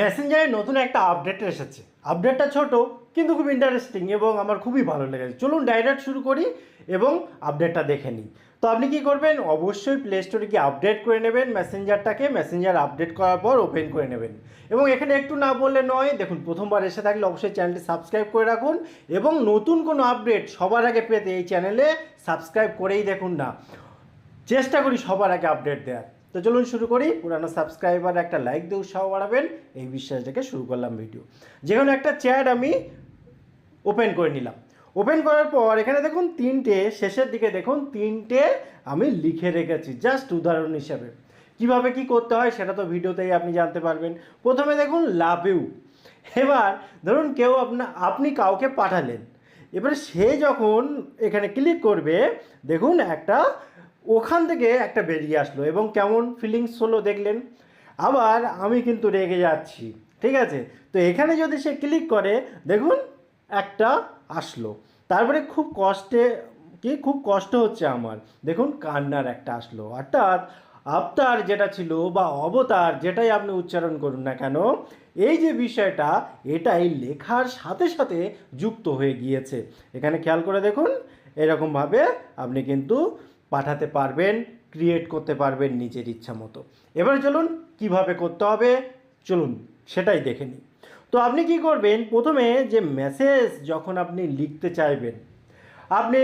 মেসেঞ্জারে নতুন একটা আপডেট এসেছে। আপডেটটা ছোট, কিন্তু খুব ইন্টারেস্টিং এবং আমার খুবই ভালো লেগেছে। চলুন ডাইরেক্ট শুরু করি এবং আপডেটটা দেখে নিই। তো আপনি কি করবেন? অবশ্যই প্লে স্টোরে গিয়ে আপডেট করে নেবেন মেসেঞ্জারটাকে মেসেঞ্জার আপডেট করার পর ওপেন করে নেবেন। এবং এখানে একটু না বললে নয়, দেখুন প্রথমবার এসে থাকলে অবশ্যই চ্যানেলটি সাবস্ক্রাইব করে রাখুন এবং নতুন কোনো আপডেট সবার আগে পেতে এই চ্যানেলে সাবস্ক্রাইব করেই দেখুন না। চেষ্টা করি সবার আগে আপডেট দেওয়ার। তো চলুন শুরু করি। পুরানো সাবস্ক্রাইবার একটা লাইক দিয়ে উৎসাহ বাড়াবেন। এই বিশ্বাস থেকে শুরু করলাম ভিডিও যেখানে একটা চ্যাট আমি ওপেন করে নিলাম। ওপেন করার পর এখানে দেখুন তিনটে, শেষের দিকে দেখুন তিনটে আমি লিখে রেখেছি জাস্ট উদাহরণ হিসাবে। কীভাবে কি করতে হয় সেটা তো ভিডিওতেই আপনি জানতে পারবেন। প্রথমে দেখুন লাভ ইউ এবার ধরুন কেউ আপনা আপনি কাউকে পাঠালেন। এবার সে যখন এখানে ক্লিক করবে, দেখুন একটা ওখান থেকে একটা বেরিয়ে আসলো এবং কেমন ফিলিংস হলো দেখলেন। আবার আমি কিন্তু রেগে যাচ্ছি, ঠিক আছে? তো এখানে যদি সে ক্লিক করে, দেখুন একটা আসলো। তারপরে খুব কষ্টে, কি? খুব কষ্ট হচ্ছে আমার। দেখুন কান্নার একটা আসলো। অর্থাৎ আবতার যেটা ছিল বা অবতার যেটাই আপনি উচ্চারণ করুন না কেন, এই যে বিষয়টা, এটাই লেখার সাথে সাথে যুক্ত হয়ে গিয়েছে। এখানে খেয়াল করে দেখুন, এরকমভাবে আপনি কিন্তু পাঠাতে পারবেন ক্রিয়েট করতে পারবেন নিজের ইচ্ছা মতো। এবার চলুন কীভাবে করতে হবে? চলুন সেটাই দেখে নিই। তো আপনি কি করবেন? প্রথমে যে মেসেজ যখন আপনি লিখতে চাইবেন, আপনি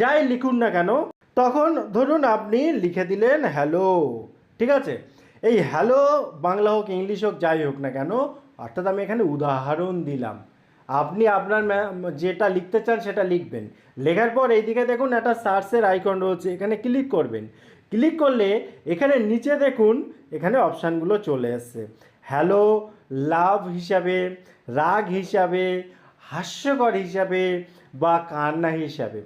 যাই লিখুন না কেন, তখন ধরুন আপনি লিখে দিলেন হ্যালো ঠিক আছে? এই হ্যালো বাংলা হোক, ইংলিশ হোক, যাই হোক না কেন, অর্থাৎ আমি এখানে উদাহরণ দিলাম। আপনি আপনার যেটা লিখতে চান সেটা লিখবেন। লেখার পর এইদিকে দেখুন একটা সার্চের আইকন রয়েছে, এখানে ক্লিক করবেন। ক্লিক করলে এখানে নিচে দেখুন, এখানে অপশানগুলো চলে এসছে। হ্যালো লাভ হিসাবে, রাগ হিসাবে, হাস্যকর হিসাবে বা কান্না হিসাবে।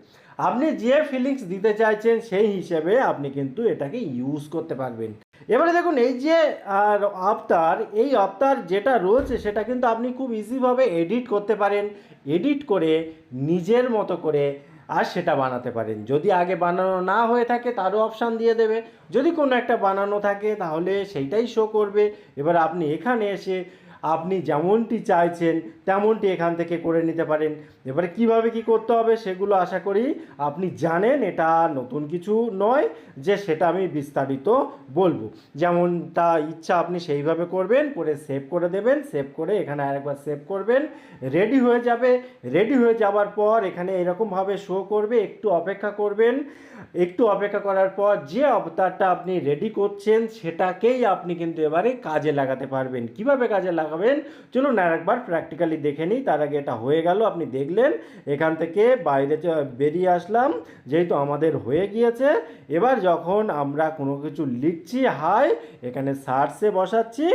আপনি যে ফিলিংস দিতে চাইছেন সেই হিসাবে আপনি কিন্তু এটাকে ইউজ করতে পারবেন। এবারে দেখুন, এই যে আবতার এই আবতার যেটা রয়েছে, সেটা কিন্তু আপনি খুব ইজিভাবে এডিট করতে পারেন এডিট করে নিজের মতো করে আর সেটা বানাতে পারেন। যদি আগে বানানো না হয়ে থাকে, তারও অপশান দিয়ে দেবে। যদি কোনো একটা বানানো থাকে, তাহলে সেইটাই শো করবে। এবার আপনি এখানে এসে আপনি যেমনটি চাইছেন, তেমনটি এখান থেকে করে নিতে পারেন। এবারে কীভাবে কি করতে হবে সেগুলো আশা করি আপনি জানেন, এটা নতুন কিছু নয় যে সেটা আমি বিস্তারিত বলব। যেমনটা ইচ্ছা আপনি সেইভাবে করবেন, করে সেভ করে দেবেন, সেভ করে এখানে আরেকবার সেভ করবেন, রেডি হয়ে যাবে। রেডি হয়ে যাওয়ার পর এখানে এরকমভাবে শো করবে, একটু অপেক্ষা করবেন। একটু অপেক্ষা করার পর যে অবতারটা আপনি রেডি করছেন, সেটাকেই আপনি কিন্তু এবারে কাজে লাগাতে পারবেন। কীভাবে কাজে লাগাবেন। চলুন আর একবার প্র্যাকটিক্যালি দেখে নিই, তার আগে এটা হয়ে গেল, আপনি দেখলেন, এখান থেকে বাইরে বেরিয়ে আসলাম, যেহেতু আমাদের হয়ে গিয়েছে, এবার যখন আমরা কোনো কিছু লিখছি, হাই, এখানে সার্চে বসাচ্ছি,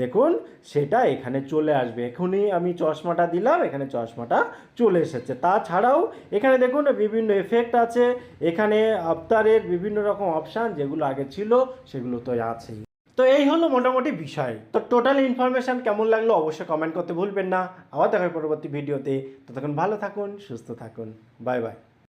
দেখুন, সেটা এখানে চলে আসবে। এখনই আমি চশমাটা দিলাম, এখানে চশমাটা চলে এসেছে। তাছাড়াও, এখানে দেখুন, বিভিন্ন এফেক্ট আছে, এখানে আফতারের বিভিন্ন রকম অপশান যেগুলো আগে ছিল, সেগুলো তো আছেই। তো এই হলো মোটামুটি বিষয়। তো টোটাল ইনফরমেশান কেমন লাগল অবশ্যই কমেন্ট করতে ভুলবেন না। আবার দেখার পরবর্তী ভিডিওতে ততক্ষণ ভালো থাকুন, সুস্থ থাকুন। Bye bye